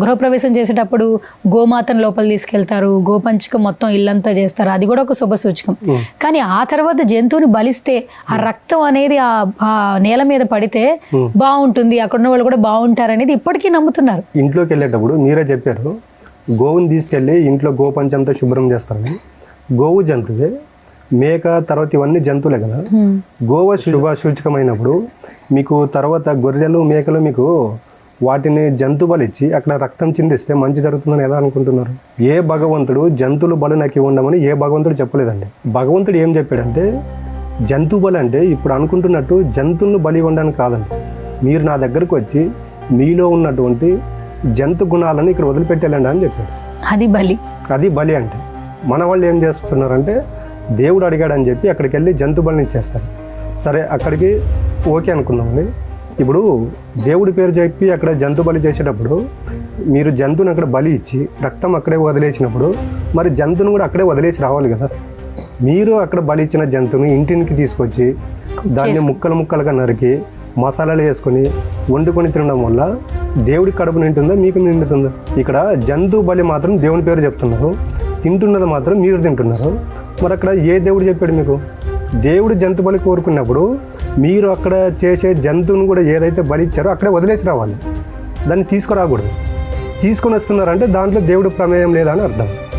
గృహప్రవేశం చేసేటప్పుడు గోమాతను లోపల తీసుకెళ్తారు గోపంచకం మొత్తం ఇల్లంతా చేస్తారు. అది కూడా ఒక శుభ సూచకం. కానీ ఆ తర్వాత జంతువుని బలిస్తే ఆ రక్తం అనేది ఆ నేల మీద పడితే బాగుంటుంది అక్కడ ఉన్న వాళ్ళు కూడా బాగుంటారు అనేది ఇప్పటికీ నమ్ముతున్నారు. ఇంట్లోకి వెళ్ళేటప్పుడు మీరే చెప్పారు గోవుని తీసుకెళ్ళి ఇంట్లో గోపంచంతో శుభ్రం చేస్తారని. గోవు జంతువే మేక తర్వాత ఇవన్నీ జంతువులే కదా. గోవ శుభ సూచకమైనప్పుడు మీకు తర్వాత గొర్రెలు మేకలు మీకు వాటిని జంతు బలిచ్చి అక్కడ రక్తం చిందిస్తే మంచి జరుగుతుందని ఎలా అనుకుంటున్నారు? ఏ భగవంతుడు జంతువులు బలి నాకు ఇవ్వండమని ఏ భగవంతుడు చెప్పలేదండి. భగవంతుడు ఏం చెప్పాడంటే జంతు బలి అంటే ఇప్పుడు అనుకుంటున్నట్టు జంతువులను బలి ఇవ్వడానికి కాదండి. మీరు నా దగ్గరకు వచ్చి మీలో ఉన్నటువంటి జంతు గుణాలను ఇక్కడ వదిలిపెట్టేలండి అని చెప్పాడు. అది బలి. అది బలి అంటే మన వాళ్ళు ఏం చేస్తున్నారంటే దేవుడు అడిగాడని చెప్పి అక్కడికి వెళ్ళి జంతు బలిని ఇచ్చేస్తారు. సరే అక్కడికి ఓకే అనుకుందామండి. ఇప్పుడు దేవుడి పేరు చెప్పి అక్కడ జంతు బలి చేసేటప్పుడు మీరు జంతువుని అక్కడ బలి ఇచ్చి రక్తం అక్కడే వదిలేసినప్పుడు మరి జంతువుని కూడా అక్కడే వదిలేసి రావాలి కదా. మీరు అక్కడ బలి ఇచ్చిన జంతువుని ఇంటికి తీసుకొచ్చి దాన్ని ముక్కలు ముక్కలుగా నరికి మసాలాలు వేసుకొని వండుకొని తినడం వల్ల దేవుడి కడుపు నింటుందా మీకు నిండుతుందా? ఇక్కడ జంతు బలి మాత్రం దేవుని పేరు చెప్తున్నారు. తింటున్నది మాత్రం మీరు తింటున్నారు. మరి అక్కడ ఏ దేవుడు చెప్పాడు మీకు? దేవుడు జంతు బలి కోరుకున్నప్పుడు మీరు అక్కడ చేసే జంతువుని కూడా ఏదైతే బలిచ్చారో అక్కడే వదిలేసి రావాలి. దాన్ని తీసుకురాకూడదు. తీసుకొని వస్తున్నారంటే దాంట్లో దేవుడు ప్రమేయం లేదని అర్థం.